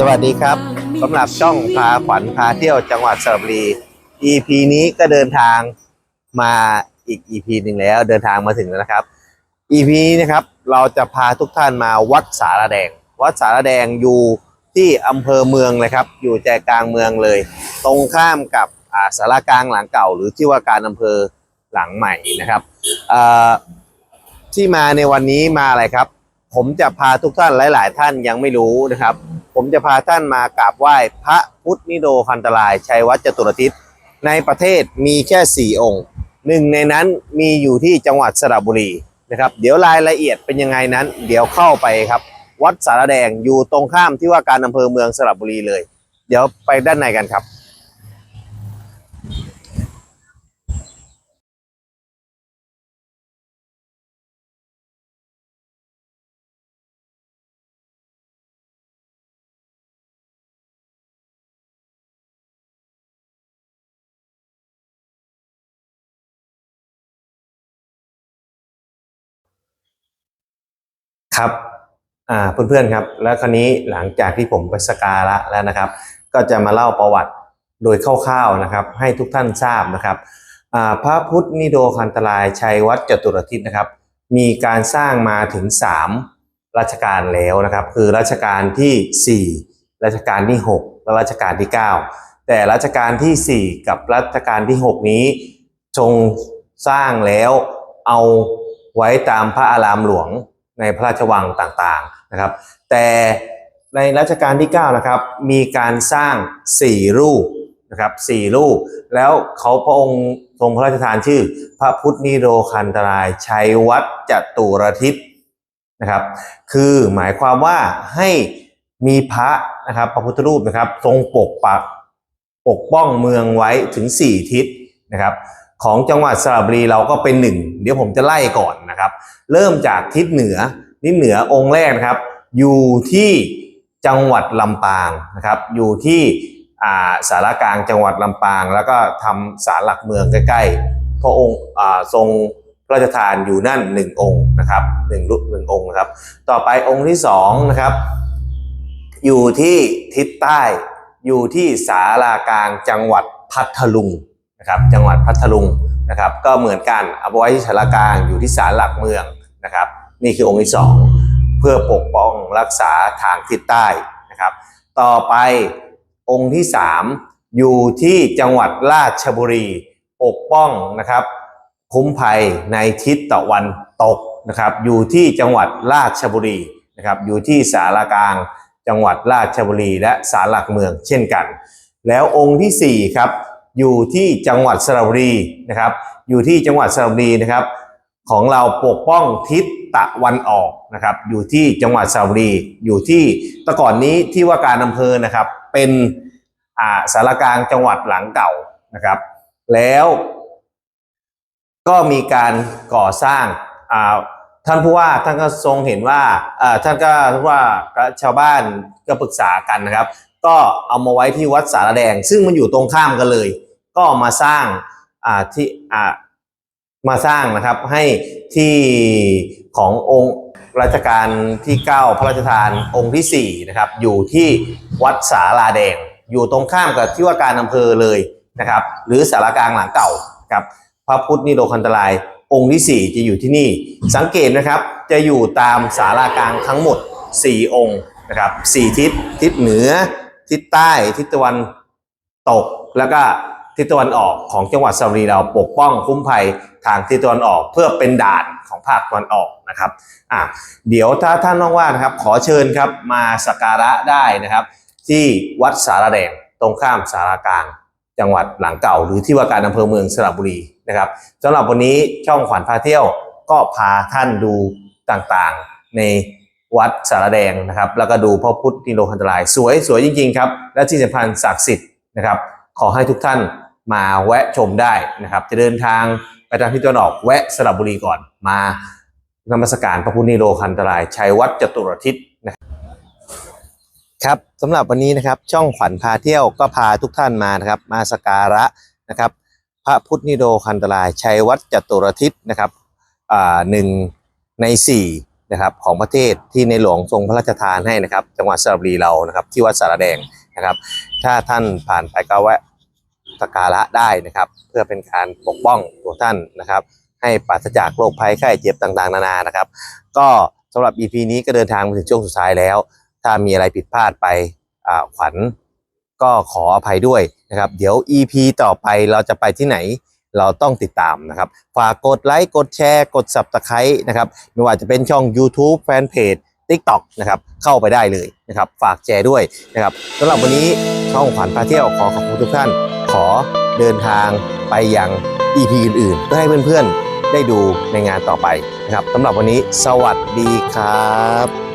สวัสดีครับสำหรับช่องพาขวัญพาเที่ยวจังหวัดสระบุรี EP นี้ก็เดินทางมาอีก EP หนึ่งแล้วเดินทางมาถึงแล้วนะครับ EP นี้นะครับเราจะพาทุกท่านมาวัดสารแดง วัดสารแดงอยู่ที่อำเภอเมืองเลยครับ อยู่ใจกลางเมืองเลย ตรงข้ามกับาสารกลางหลังเก่า หรือที่ว่าการอำเภอหลังใหม่นะครับที่มาในวันนี้มาอะไรครับ ผมจะพาทุกท่านหลาย ๆ ท่านยังไม่รู้นะครับ ผมจะพาท่านมากราบไหว้พระพุทธนิโดคันตราย ชัยวัดจตุรทิศในประเทศมีแค่สี่องค์หนึ่งในนั้นมีอยู่ที่จังหวัดสระบุรีนะครับ เดี๋ยวรายละเอียดเป็นยังไงนั้น เดี๋ยวเข้าไปครับ วัดสารแดงอยู่ตรงข้ามที่ว่าการอำเภอเมืองสระบุรีเลย เดี๋ยวไปด้านในกันครับ ครับอ่าเพื่อนๆครับ แล้วคราวนี้หลังจากที่ผมไปสการะแล้วนะครับ ก็จะมาเล่าประวัติโดยคร่าวๆนะครับ ให้ทุกท่านทราบนะครับอ่าพระพุทธนิโดคันตรายชัยวัดจตุรทิศนะครับ มีการสร้างมาถึง 3 รัชกาลแล้วนะครับ คือรัชกาลที่ 4 รัชกาลที่ 6 และรัชกาลที่ 9 แต่รัชกาลที่ 4 กับรัชกาลที่ 6 นี้ทรงสร้างแล้วเอาไว้ตามพระอารามหลวง ในพระราชวังต่างๆนะครับ แต่ในรัชกาลที่9นะครับมีการสร้าง 4 รูปนะครับ4รูป แล้วเขาพระองค์ทรงพระราชทานชื่อ พระพุทธนิโรคันตรายชัยวัดจตุรทิศนะครับ คือหมายความว่าให้มีพระนะครับพระพุทธรูปนะครับ ทรงปกปักปกป้องเมืองไว้ถึง 4 ทิศนะครับ ของจังหวัดสระบุรีเราก็เป็นหนึ่งเดี๋ยวผมจะไล่ก่อนนะครับ เริ่มจากทิศเหนือทิศเหนือองค์แรกนะครับ อยู่ที่จังหวัดลำปางนะครับ อยู่ที่อ่าสารกลางจังหวัดลำปาง แล้วก็ทำศาลหลักเมืองใกล้ๆพระองค์ทรงพระราชทานอยู่นั่นหนึ่งองค์นะครับหนึ่งรูปหนึ่งองค์นะครับ ต่อไปองค์ที่สองนะครับ อยู่ที่ทิศใต้ อยู่ที่สารากลางจังหวัดพัทลุง นะครับจังหวัดพัทลุงนะครับก็เหมือนกันเอาไว้ที่สารกลางอยู่ที่ศาลหลักเมืองนะครับนี่คือองค์ที่สองเพื่อปกป้องรักษาทางทิศใต้นะครับต่อไปองค์ที่สามอยู่ที่จังหวัดราชบุรีปกป้องนะครับคุ้มภัยในทิศตะวันตกนะครับอยู่ที่จังหวัดราชบุรีนะครับอยู่ที่สารกลางจังหวัดราชบุรีและสารหลักเมืองเช่นกัน แล้วองค์ที่สี่ครับ อยู่ที่จังหวัดสระบุรีนะครับ อยู่ที่จังหวัดสระบุรีนะครับ ของเราปกป้องทิศตะวันออกนะครับ อยู่ที่จังหวัดสระบุรี อยู่ที่ต่ก่อนนี้ที่ว่าการอำเภอนะครับ เป็นอ่าสารกลางจังหวัดหลังเก่านะครับ แล้วก็มีการก่อสร้างอ่าท่านผู้ว่าท่านก็ทรงเห็นว่าาท่านก็ว่าชาวบ้านก็ปรึกษากันนะครับ ก็เอามาไว้ที่วัดสารแดง ซึ่งมันอยู่ตรงข้ามกันเลย ก็มาสร้างที่มาสร้างนะครับให้ที่ขององค์รัชกาลที่ 9 พระราชทานองค์ที่ 4 นะครับ อยู่ที่วัดสาราแดง อยู่ตรงข้ามกับที่ว่าการอำเภอเลยนะครับ หรือสารกลางหลังเก่าครับพระพุทธนิโรคันตรายองค์ที่ 4 จะอยู่ที่นี่ สังเกตนะครับจะอยู่ตามสารากลางทั้งหมด 4 องค์นะครับ4ทิศทิศเหนือ ทิศใต้ทิศตะวันตกแล้วก็ ทิศตะวันออกของจังหวัดสระบุรีเราปกป้องคุ้มภัยทางทิศตะวันออกเพื่อเป็นด่านของภาคตะวันออกนะครับอะเดี๋ยวถ้าท่านว่างๆนะครับ ขอเชิญครับมาสักการะได้นะครับ ที่วัดสารแดงตรงข้ามสารากลางจังหวัดหลังเก่า หรือที่ว่าการอำเภอเมืองสระบุรีนะครับสำหรับวันนี้ช่องขวัญพาเที่ยวก็พาท่านดูต่างๆในวัดสารแดงนะครับ แล้วก็ดูพระพุทธนิโรคันตราย สวยสวยจริงๆครับ และที่สำคัญศักดิ์สิทธิ์นะครับ ขอให้ทุกท่าน มาแวะชมได้นะครับ จะเดินทางไปทางทิศตะวันออกแวะสระบุรีก่อนมานมัสการพระพุทธนิโรคันตรายชัยวัดจตุรทิศนะครับสำหรับวันนี้นะครับช่องขวัญพาเที่ยวก็พาทุกท่านมานะครับ มาสการะนะครับ พระพุทธนิโรคันตรายชัยวัดจตุรทิศนะครับหนึ่งในสี่นะครับของประเทศที่ในหลวงทรงพระราชทานให้นะครับ จังหวัดสระบุรีเรานะครับ ที่วัดสารแดงนะครับ ถ้าท่านผ่านไปก็แวะ สการะได้นะครับ เพื่อเป็นการปกป้องตัวท่านนะครับ ให้ปราศจากโรคภัยไข้เจ็บต่างๆ นานานะครับ ก็สำหรับ EP นี้ก็เดินทางมาถึงช่วงสุดท้ายแล้ว ถ้ามีอะไรผิดพลาดไปขวัญก็ขออภัยด้วยนะครับ เดี๋ยว EP ต่อไปเราจะไปที่ไหนเราต้องติดตามนะครับ ฝากกดไลค์กดแชร์ กด Subscribe นะครับไม่ว่าจะเป็นช่อง YouTube Fanpage TikTok นะครับเข้าไปได้เลยนะครับ ฝากแชร์ด้วยนะครับสำหรับวันนี้ช่องขวัญพาเที่ยวขอขอบคุณทุกท่าน ขอเดินทางไปยัง EP อื่นๆ เพื่อให้เพื่อนๆ ได้ดูในงานต่อไปนะครับสำหรับวันนี้สวัสดีครับ